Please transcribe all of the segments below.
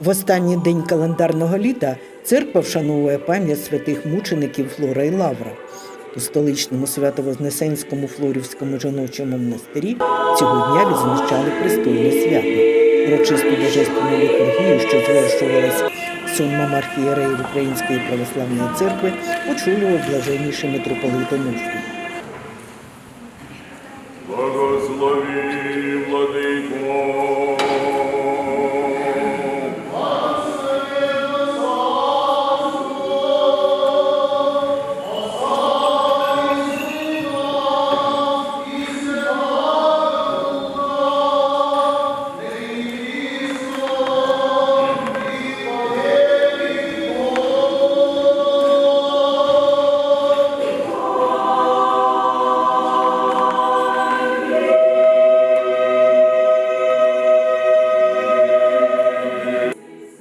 В останній день календарного літа церква вшановує пам'ять святих мучеників Флора і Лавра. У столичному Свято-Вознесенському Флорівському жіночому монастирі цього дня відзначали престольне свято. Урочисту божественну літургію, що звершувалась сьомом архієреїв Української православної церкви, очолював блаженніший митрополит Онуфрій. Благослови,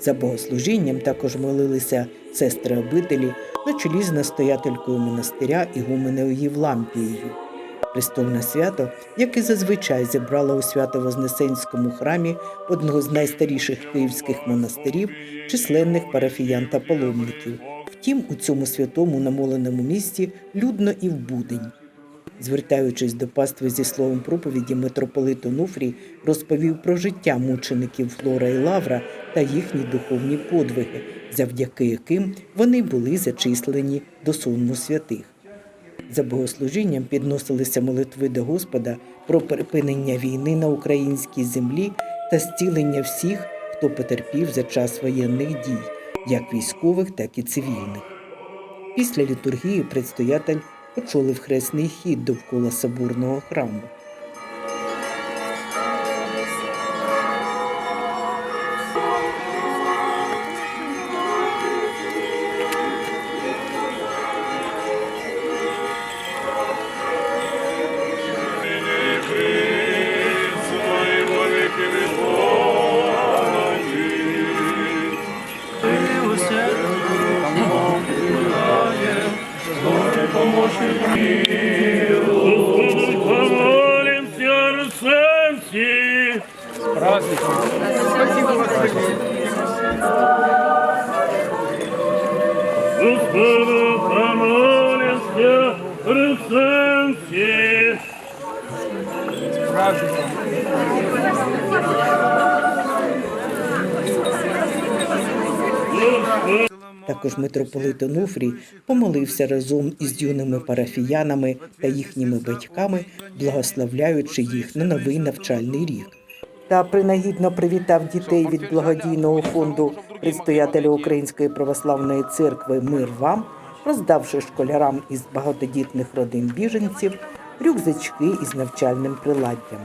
За богослужінням також молилися сестри обителі на чолі з настоятелькою монастиря Ігуменею Євлампією. Престольне свято, як і зазвичай зібрало у Свято-Вознесенському храмі одного з найстаріших київських монастирів, численних парафіян та паломників. Втім, у цьому святому намоленому місті людно і в будень. Звертаючись до пастви зі словом проповіді, митрополит Онуфрій розповів про життя мучеників Флора і Лавра та їхні духовні подвиги, завдяки яким вони були зачислені до сонму святих. За богослужінням підносилися молитви до Господа про припинення війни на українській землі та зцілення всіх, хто потерпів за час воєнних дій, як військових, так і цивільних. Після літургії предстоятель очолив хресний хід довкола соборного храму. Господу помолимся, Арсенсі. Господу помолимся, Арсенсі. Також митрополит Онуфрій помолився разом із юними парафіянами та їхніми батьками, благословляючи їх на новий навчальний рік. Та принагідно привітав дітей від благодійного фонду предстоятеля Української православної церкви Мир вам, роздавши школярам із багатодітних родин біженців рюкзачки із навчальним приладдям.